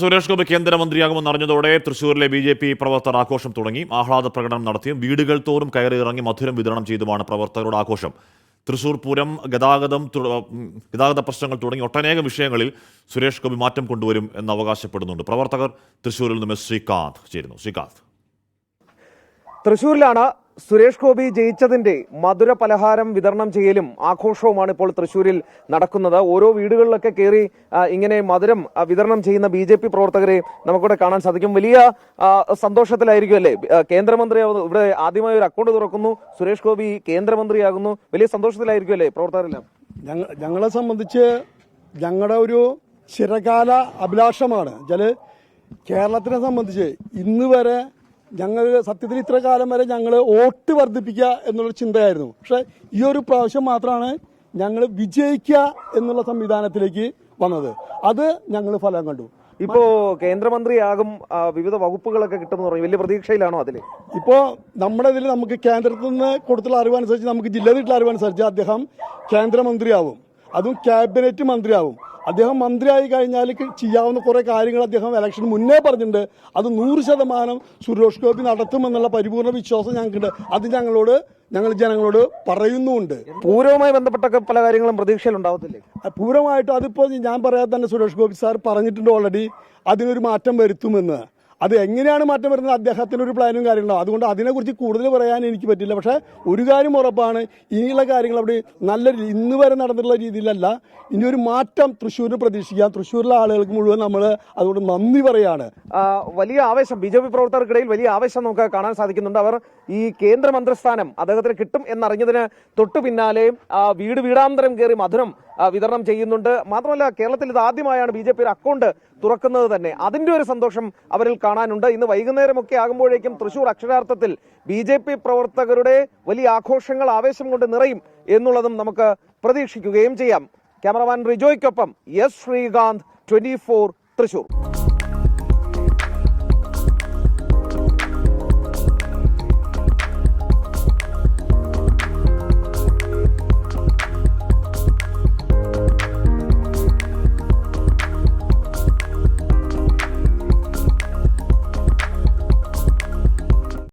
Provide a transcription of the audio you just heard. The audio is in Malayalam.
സുരേഷ് ഗോപി കേന്ദ്രമന്ത്രിയാകുമെന്ന് അറിഞ്ഞതോടെ തൃശൂരിലെ ബി ജെ പി പ്രവർത്തകർ ആഘോഷം തുടങ്ങി. ആഹ്ലാദ പ്രകടനം നടത്തിയും വീടുകൾ തോറും കയറി ഇറങ്ങി മധുരം വിതരണം ചെയ്തുമാണ് പ്രവർത്തകരുടെ ആഘോഷം. തൃശൂർ പൂരം ഗതാഗതം ഗതാഗത പ്രശ്നങ്ങൾ തുടങ്ങി ഒട്ടനേകം വിഷയങ്ങളിൽ സുരേഷ് ഗോപി മാറ്റം കൊണ്ടുവരും എന്ന് അവകാശപ്പെടുന്നുണ്ട്. പ്രവർത്തകർ തൃശൂരിൽ നിന്ന് ശ്രീകാന്ത് ചേരുന്നു. ശ്രീകാന്ത്. തൃശൂരിലാണ് സുരേഷ് ഗോപി ജയിച്ചതിന്റെ മധുര പലഹാരം വിതരണം ചെയ്യലും ആഘോഷവുമാണ് ഇപ്പോൾ തൃശൂരിൽ നടക്കുന്നത്. ഓരോ വീടുകളിലൊക്കെ കയറി ഇങ്ങനെ മധുരം വിതരണം ചെയ്യുന്ന ബി ജെ പി പ്രവർത്തകരെ നമുക്കിവിടെ കാണാൻ സാധിക്കും. വലിയ സന്തോഷത്തിലായിരിക്കും അല്ലേ? കേന്ദ്രമന്ത്രിയാവുന്നു ഇവിടെ ആദ്യമായി ഒരു അക്കൗണ്ട് തുറക്കുന്നു. സുരേഷ് ഗോപി കേന്ദ്രമന്ത്രിയാകുന്നു. വലിയ സന്തോഷത്തിലായിരിക്കും അല്ലേ പ്രവർത്തകരെല്ലാം? ഞങ്ങ ഞങ്ങളെ സംബന്ധിച്ച് ഞങ്ങളുടെ ഒരു ചിരകാല അഭിലാഷമാണ്. വെച്ചാൽ കേരളത്തിനെ സംബന്ധിച്ച് ഇന്ന് വരെ ഞങ്ങൾ സത്യത്തിൽ ഇത്ര കാലം വരെ ഞങ്ങൾ വോട്ട് വർദ്ധിപ്പിക്കുക എന്നുള്ള ചിന്തയായിരുന്നു. പക്ഷെ ഈ ഒരു പ്രാവശ്യം മാത്രമാണ് ഞങ്ങൾ വിജയിക്കുക എന്നുള്ള സംവിധാനത്തിലേക്ക് വന്നത്. അത് ഞങ്ങൾ ഫലം കണ്ടു. ഇപ്പോ കേന്ദ്രമന്ത്രിയാകും വിവിധ വകുപ്പുകളൊക്കെ കിട്ടുമെന്ന് പറഞ്ഞു. വലിയ പ്രതീക്ഷയിലാണോ അതിൽ? ഇപ്പോ നമ്മുടെ ഇതിൽ നമുക്ക് കേന്ദ്രത്തിൽ നിന്ന് കൊടുത്തുള്ള അറിവനുസരിച്ച് നമുക്ക് ജില്ലയിൽ കിട്ടുന്ന അറിവനുസരിച്ച് അദ്ദേഹം കേന്ദ്രമന്ത്രിയാവും. അതും ക്യാബിനറ്റ് മന്ത്രിയാവും. അദ്ദേഹം മന്ത്രിയായി കഴിഞ്ഞാൽ ചെയ്യാവുന്ന കുറേ കാര്യങ്ങൾ അദ്ദേഹം ഇലക്ഷന് മുന്നേ പറഞ്ഞിട്ടുണ്ട്. അത് നൂറ് ശതമാനം സുരേഷ് ഗോപി നടത്തുമെന്നുള്ള പരിപൂർണ വിശ്വാസം ഞങ്ങൾക്കുണ്ട്. അത് ഞങ്ങളോട് ഞങ്ങൾ ജനങ്ങളോട് പറയുന്നുണ്ട് പൂരവുമായി ബന്ധപ്പെട്ടൊക്കെ പല കാര്യങ്ങളും പ്രതീക്ഷയിൽ ഉണ്ടാവത്തില്ലേ? പൂർണമായിട്ട് അതിപ്പോൾ ഞാൻ പറയാതെ തന്നെ സുരേഷ് ഗോപി സാർ പറഞ്ഞിട്ടുണ്ട് ഓൾറെഡി അതിനൊരു മാറ്റം വരുത്തുമെന്ന്. അത് എങ്ങനെയാണ് മാറ്റം വരുന്നത്? അദ്ദേഹത്തിന് ഒരു പ്ലാനും കാര്യങ്ങളോ. അതുകൊണ്ട് അതിനെക്കുറിച്ച് കൂടുതൽ പറയാൻ എനിക്ക് പറ്റില്ല. പക്ഷേ ഒരു കാര്യം ഉറപ്പാണ്. ഇനിയുള്ള കാര്യങ്ങൾ അവിടെ നല്ല ഇന്ന് വരെ നടന്നിട്ടുള്ള രീതിയിലല്ല. ഇനി ഒരു മാറ്റം തൃശ്ശൂരിന് പ്രതീക്ഷിക്കാം. തൃശ്ശൂരിലെ ആളുകൾക്ക് മുഴുവൻ നമ്മൾ അതുകൊണ്ട് നന്ദി പറയാണ്. വലിയ ആവേശം. ബി ജെ പി പ്രവർത്തകർക്കിടയിൽ വലിയ ആവേശം നമുക്ക് കാണാൻ സാധിക്കുന്നുണ്ട്. അവർ ഈ കേന്ദ്രമന്ത്രിസ്ഥാനം അദ്ദേഹത്തിന് കിട്ടും എന്നറിഞ്ഞതിന് തൊട്ടു പിന്നാലെ വീട് വീടാന്തരം കയറി മധുരം വിതരണം ചെയ്യുന്നുണ്ട്. മാത്രമല്ല കേരളത്തിൽ ഇത് ആദ്യമായാണ് ബി ജെ പി ഒരു അക്കൗണ്ട് തുറക്കുന്നത് തന്നെ. അതിന്റെ ഒരു സന്തോഷം അവരിൽ കാണാനുണ്ട്. ഇന്ന് വൈകുന്നേരമൊക്കെ ആകുമ്പോഴേക്കും തൃശൂർ അക്ഷരാർത്ഥത്തിൽ ബി ജെ പി പ്രവർത്തകരുടെ വലിയ ആഘോഷങ്ങൾ ആവേശം കൊണ്ട് നിറയും എന്നുള്ളതും നമുക്ക് പ്രതീക്ഷിക്കുകയും ചെയ്യാം. ക്യാമറമാൻ റിജോയ്ക്കൊപ്പം എസ് ശ്രീകാന്ത് ട്വന്റി തൃശൂർ.